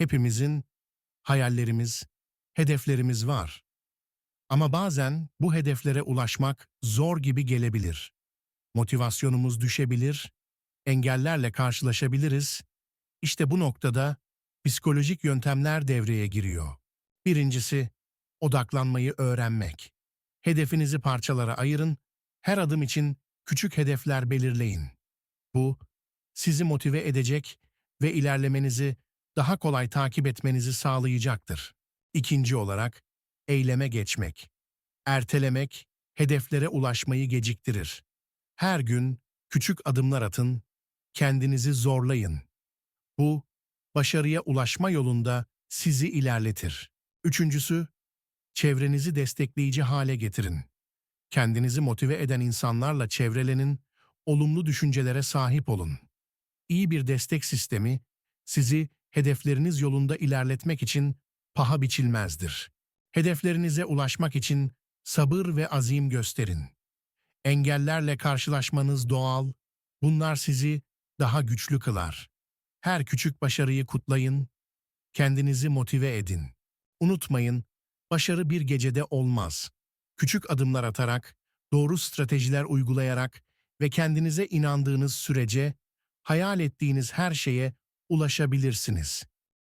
Hepimizin hayallerimiz, hedeflerimiz var. Ama bazen bu hedeflere ulaşmak zor gibi gelebilir. Motivasyonumuz düşebilir, engellerle karşılaşabiliriz. İşte bu noktada psikolojik yöntemler devreye giriyor. Birincisi, odaklanmayı öğrenmek. Hedefinizi parçalara ayırın, her adım için küçük hedefler belirleyin. Bu, sizi motive edecek ve ilerlemenizi daha kolay takip etmenizi sağlayacaktır. İkinci olarak, eyleme geçmek. Ertelemek, hedeflere ulaşmayı geciktirir. Her gün küçük adımlar atın, kendinizi zorlayın. Bu, başarıya ulaşma yolunda sizi ilerletir. Üçüncüsü, çevrenizi destekleyici hale getirin. Kendinizi motive eden insanlarla çevrelenin, olumlu düşüncelere sahip olun. İyi bir destek sistemi, sizi hedefleriniz yolunda ilerletmek için paha biçilmezdir. Hedeflerinize ulaşmak için sabır ve azim gösterin. Engellerle karşılaşmanız doğal, bunlar sizi daha güçlü kılar. Her küçük başarıyı kutlayın, kendinizi motive edin. Unutmayın, başarı bir gecede olmaz. Küçük adımlar atarak, doğru stratejiler uygulayarak ve kendinize inandığınız sürece hayal ettiğiniz her şeye ulaşabilirsiniz.